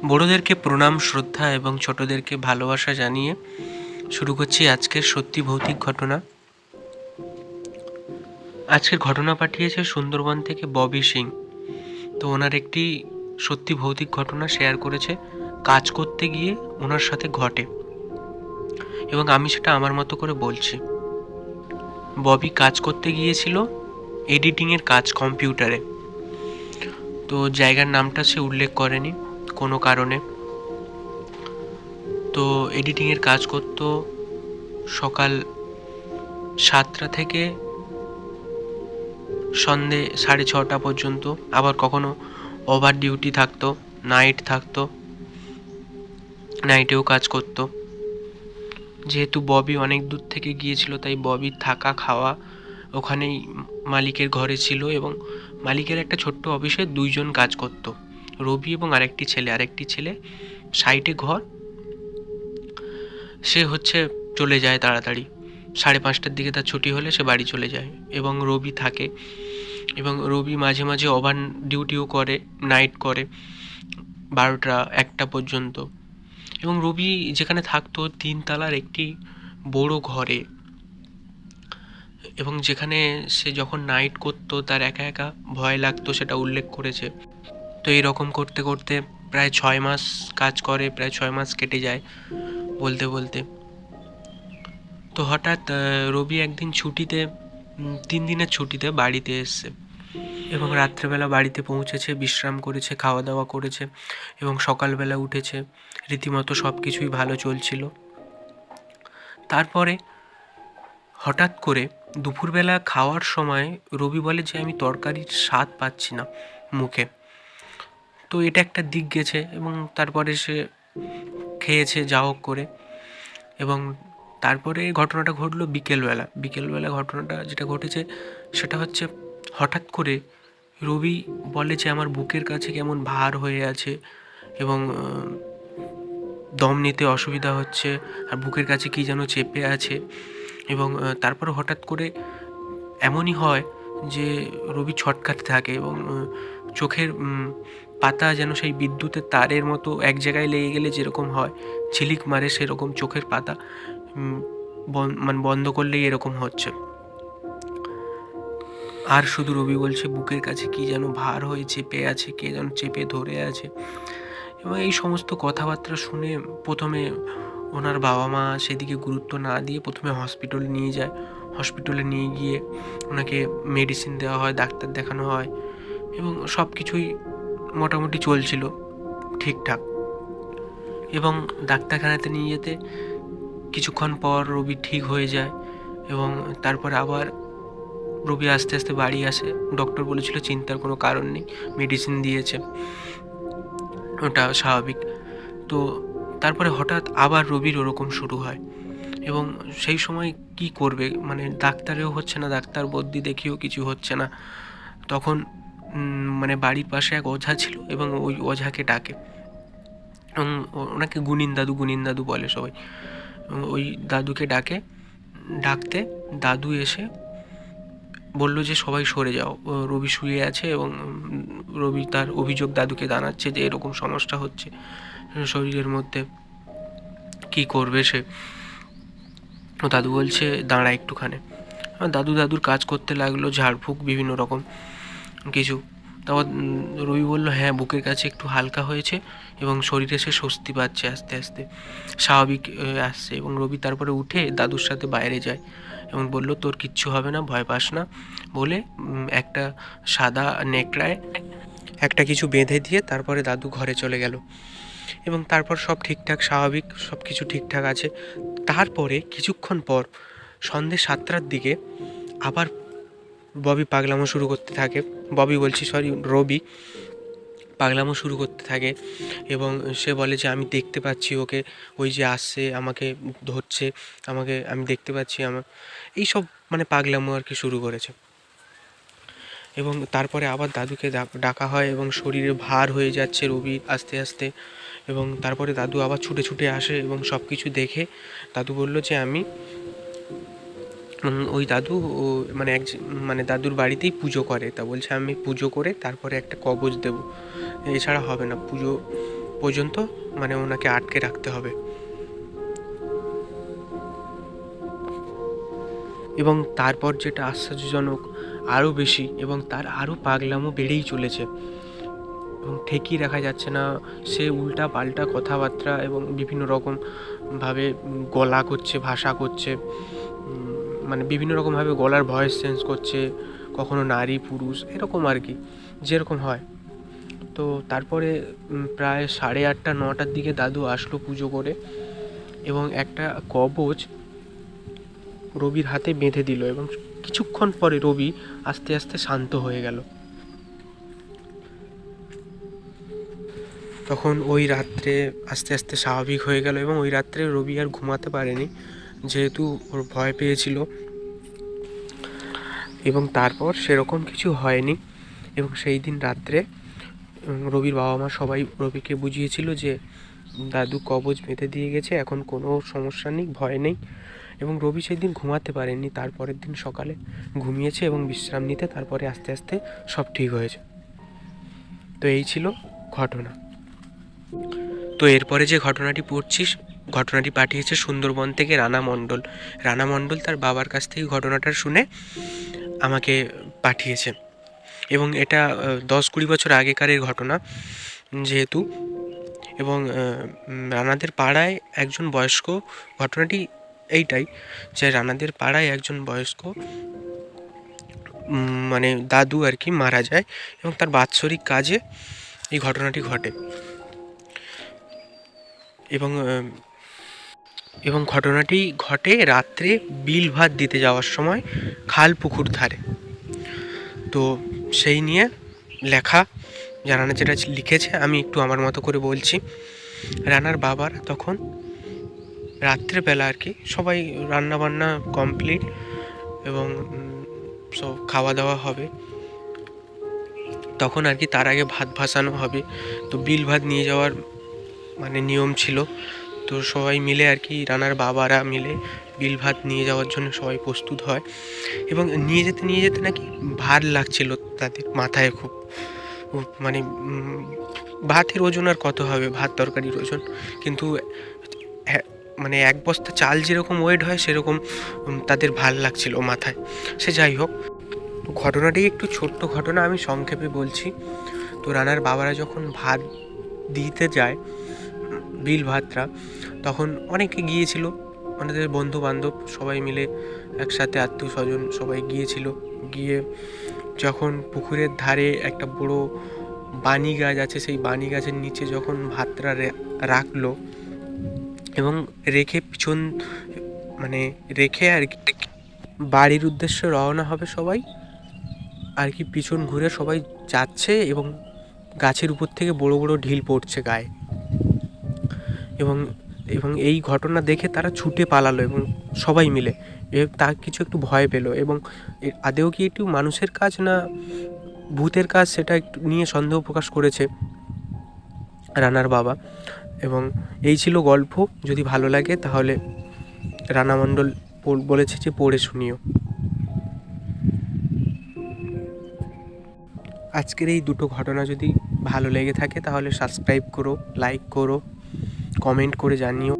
বড়োদেরকে প্রণাম, শ্রদ্ধা এবং ছোটদেরকে ভালোবাসা জানিয়ে শুরু করছি আজকের সত্যি ভৌতিক ঘটনা। আজকের ঘটনা পাঠিয়েছে সুন্দরবন থেকে ববি সিং। তো ওনার একটি সত্যি ভৌতিক ঘটনা শেয়ার করেছে, কাজ করতে গিয়ে ওনার সাথে ঘটে। এবং আমি সেটা আমার মতো করে বলছি। ববি কাজ করতে গিয়েছিল এডিটিংয়ের কাজ কম্পিউটারে। তো জায়গার নামটা সে উল্লেখ করেনি। কোনো কারণে। তো এডিটিংয়ের কাজ করত সকাল সাতটা থেকে সন্ধে সাড়ে ছটা পর্যন্ত। আবার কখনো ওভার ডিউটি থাকতো নাইট থাকতো নাইটেও কাজ করতো। যেহেতু ববি অনেক দূর থেকে গিয়েছিল, তাই ববি থাকা, খাওয়া ওখানেই মালিকের ঘরে ছিল এবং মালিকের একটা ছোট্ট অফিসে দুইজন কাজ করতো। রবি এবং আরেকটি ছেলে আরেকটি ছেলে সাইডে ঘর। সে হচ্ছে চলে যায় তাড়াতাড়ি। সাড়ে পাঁচটার দিকে তার ছুটি হলে সে বাড়ি চলে যায় এবং রবি থাকে এবং রবি মাঝে মাঝে ওভার ডিউটিও করে, নাইট করে বারোটা, একটা পর্যন্ত। এবং রবি যেখানে থাকতো তিনতলার একটি বড় ঘরে এবং যেখানে সে যখন নাইট করতো তার একা একা ভয় লাগতো, সেটা উল্লেখ করেছে। তো এরকম করতে করতে প্রায় ছয় মাস কাজ করে, প্রায় ছয় মাস কেটে যায় বলতে বলতে। তো হঠাৎ রবি একদিন ছুটিতে তিন দিনের ছুটিতে বাড়িতে এসছে এবং রাত্রেবেলা বাড়িতে পৌঁছেছে, বিশ্রাম করেছে খাওয়া দাওয়া করেছে এবং সকালবেলা উঠেছে। রীতিমতো সব কিছুই ভালো চলছিল। তারপরে হঠাৎ করে দুপুরবেলা খাওয়ার সময় রবি বলে যে, আমি তরকারির স্বাদ পাচ্ছি না মুখে। তো এটা একটা দিক গেছে এবং তারপরে সে খেয়েছে যা হোক করে এবং তারপরে ঘটনাটা ঘটলো বিকেলবেলা। বিকেলবেলা ঘটনাটা যেটা ঘটেছে সেটা হচ্ছে হঠাৎ করে রবি বলে যে আমার বুকের কাছে কেমন ভার হয়ে আছে এবং দম নিতে অসুবিধা হচ্ছে আর বুকের কাছে কী যেন চেপে আছে এবং তারপর হঠাৎ করে এমনই হয় যে রবি ছটকাতে থাকে এবং চোখের পাতা যেন সেই বিদ্যুতের তারের মতো এক জায়গায় লেগে গেলে যেরকম হয়, ঝিলিক মারে সেরকম চোখের পাতা মানে বন্ধ করলেই এরকম হচ্ছে। আর শুধু রবি বলছে, বুকের কাছে কি যেন ভার হয়ে চেপে আছে, কে যেন চেপে ধরে আছে? এবং এই সমস্ত কথাবার্তা শুনে প্রথমে ওনার বাবা মা সেদিকে গুরুত্ব না দিয়ে প্রথমে হসপিটালে নিয়ে যায়। হসপিটালে নিয়ে গিয়ে ওনাকে মেডিসিন দেওয়া হয়, ডাক্তার দেখানো হয় এবং সব কিছুই মোটামুটি চলছিল, ঠিকঠাক। এবং ডাক্তারখানাতে নিয়ে যেতে কিছুক্ষণ পর রবি ঠিক হয়ে যায় এবং তারপর আবার রবি আস্তে আস্তে বাড়ি আসে। ডক্টর বলেছিল চিন্তার কোনো কারণ নেই মেডিসিন দিয়েছে। ওটা স্বাভাবিক। তো তারপরে হঠাৎ আবার রবির ওরকম শুরু হয়। এবং সেই সময় কি করবে? মানে ডাক্তারেও হচ্ছে না, ডাক্তার বদ্যি দেখিয়েও কিছু হচ্ছে না। তখন মানে বাড়ির পাশে এক ওঝা ছিল এবং ওই ওঝাকে ডাকে। এবং ওনাকে গুনিন দাদু গুনিন দাদু বলে সবাই। ওই দাদুকে ডাকে, ডাকতে দাদু এসে বলল যে, সবাই সরে যাও। রবি শুয়ে আছে এবং রবি তার অভিযোগ দাদুকে জানাচ্ছে যে, এরকম সমস্যা হচ্ছে শরীরের মধ্যে। কি করবে সে? ও দাদু বলছে, দাঁড়া একটুখানে। দাদু দাদুর কাজ করতে লাগল, ঝাড়ফুঁক বিভিন্ন রকম। কিছু। তারপর রবি বলল হ্যাঁ বুকের কাছে একটু হালকা হয়েছে এবং শরীরে সে স্বস্তি পাচ্ছে আস্তে আস্তে। স্বাভাবিক আসছে এবং রবি তারপরে উঠে দাদুর সাথে বাইরে যায় এবং বলল, তোর কিচ্ছু হবে না, ভয় পাস না। বলে একটা সাদা নেকড়ায় একটা কিছু বেঁধে দিয়ে তারপরে দাদু ঘরে চলে গেল। এবং তারপর সব ঠিকঠাক, স্বাভাবিক, সব কিছু ঠিকঠাক আছে। তারপরে কিছুক্ষণ পর সন্ধ্যে সাতটার দিকে আবার ববি পাগলামো শুরু করতে থাকে। ববি বলছি, সরি, রবি পাগলামো শুরু করতে থাকে এবং সে বলে যে, আমি দেখতে পাচ্ছি ওকে, ওই যে আসছে, আমাকে ধরছে, আমাকে, আমি দেখতে পাচ্ছি আমার এই সব মানে পাগলামো আর কি শুরু করেছে। এবং তারপরে আবার দাদুকে ডাক- হয় এবং শরীরে ভার হয়ে যাচ্ছে রবি আস্তে আস্তে। এবং তারপরে দাদু আবার ছুটে ছুটে আসে এবং সব কিছু দেখে দাদু বলল যে, আমি ওই দাদু ও মানে এক মানে দাদুর বাড়িতেই পুজো করে। তা বলছে, আমি পুজো করে তারপরে একটা কবজ দেব। এছাড়া হবে না। পুজো পর্যন্ত মানে ওনাকে আটকে রাখতে হবে। এবং তারপর যেটা আশ্চর্যজনক, আরও বেশি এবং তার আরও পাগলামও বেড়েই চলেছে। এবং ঠেকিয়ে রাখা যাচ্ছে না। সে উল্টা পাল্টা কথাবার্তা এবং বিভিন্ন রকমভাবে গলা করছে, ভাষা করছে। মানে বিভিন্ন রকমভাবে গলার ভয়েস চেঞ্জ করছে, কখনো নারী, পুরুষ, এরকম আর কি, যেরকম হয়। তো তারপরে প্রায় সাড়ে আটটা, নটার দিকে দাদু আসলো পুজো করে এবং একটা কবচ রবির হাতে বেঁধে দিল এবং কিছুক্ষণ পরে রবি আস্তে আস্তে শান্ত হয়ে গেল। তখন ওই রাত্রে আস্তে আস্তে স্বাভাবিক হয়ে গেল এবং ওই রাত্রে রবি আর ঘুমাতে পারেনি। যেহেতু ওর ভয় পেয়েছিল। এবং তারপর সেরকম কিছু হয়নি। এবং সেই দিন রাত্রে রবির বাবা মা সবাই রবিকে বুঝিয়েছিল যে, দাদু কবজ বেঁধে দিয়ে গেছে, এখন কোনো সমস্যা নেই, ভয় নেই। এবং রবি সেই দিন ঘুমাতে পারেনি তারপরের দিন সকালে ঘুমিয়েছে এবং বিশ্রাম নিতে তারপরে আস্তে আস্তে সব ঠিক হয়েছে। তো এই ছিল ঘটনা। তো এরপরে যে ঘটনাটি পড়ছিস ঘটনাটি পাঠিয়েছে সুন্দরবন থেকে রানা মণ্ডল। রানা মণ্ডল তার বাবার কাছ থেকে ঘটনাটা শুনে আমাকে পাঠিয়েছে। এবং এটা দশ কুড়ি বছর আগেকারের ঘটনা যেহেতু। এবং রানাদের পাড়ায় একজন বয়স্ক, ঘটনাটি এইটাই যে রানাদের পাড়ায় একজন বয়স্ক মানে দাদু আর কি মারা যায় এবং তার বাৎসরিক কাজে এই ঘটনাটি ঘটে। এবং এবং ঘটনাটি ঘটে রাত্রে বিল ভাত দিতে যাওয়ার সময় খাল পুকুর ধারে। তো সেই নিয়ে লেখা রানা যেটা লিখেছে, আমি একটু আমার মতো করে বলছি। রানার বাবার তখন রাত্রেবেলা আর কি সবাই রান্না বান্না কমপ্লিট এবং সব খাওয়া দাওয়া হবে। তখন আর কি তার আগে ভাত ভাসানো হবে। তো বিল ভাত নিয়ে যাওয়ার মানে নিয়ম ছিল। তো সবাই মিলে আর কি, রানার বাবারা মিলে বিল ভাত নিয়ে যাওয়ার জন্য সবাই প্রস্তুত হয়। এবং নিয়ে যেতে নিয়ে যেতে নাকি ভার লাগছিল তাদের মাথায় খুব। মানে ভাতের ওজন আর কত হবে? ভাত তরকারির ওজন। কিন্তু মানে এক বস্তা চাল যেরকম ওয়েট হয়, সেরকম তাদের ভালো লাগছিল মাথায়। সে যাই হোক, ঘটনাটি একটু ছোট্ট ঘটনা আমি সংক্ষেপে বলছি। তো রানার বাবারা যখন ভাত দিতে যায় বিল ভাতটা তখন অনেকে গিয়েছিল আমাদের বন্ধু বান্ধব সবাই মিলে একসাথে আত্মীয় স্বজন সবাই গিয়েছিল। গিয়ে যখন পুকুরের ধারে একটা বড় বানি গাছ আছে, সেই বানি গাছের নিচে যখন ভাতরা রাখল এবং রেখে পিছন মানে রেখে আর কি বাড়ির উদ্দেশ্যে রওনা হবে সবাই, আর কি পিছন ঘুরে সবাই যাচ্ছে এবং গাছের উপর থেকে বড় বড় ঢিল পড়ছে গায়ে। এবং এবং এই ঘটনা দেখে তারা ছুটে পালালো এবং সবাই মিলে। তার কিছু একটু ভয় পেল এবং আদেও কি একটু মানুষের কাজ না ভূতের কাজ সেটা একটু নিয়ে সন্দেহ প্রকাশ করেছে রানার বাবা। এবং এই ছিল গল্প। যদি ভালো লাগে তাহলে রানা মণ্ডল বলেছে যে পড়ে শুনিও। আজকের এই দুটো ঘটনা যদি ভালো লেগে থাকে তাহলে সাবস্ক্রাইব করো লাইক করো কমেন্ট করে জানিও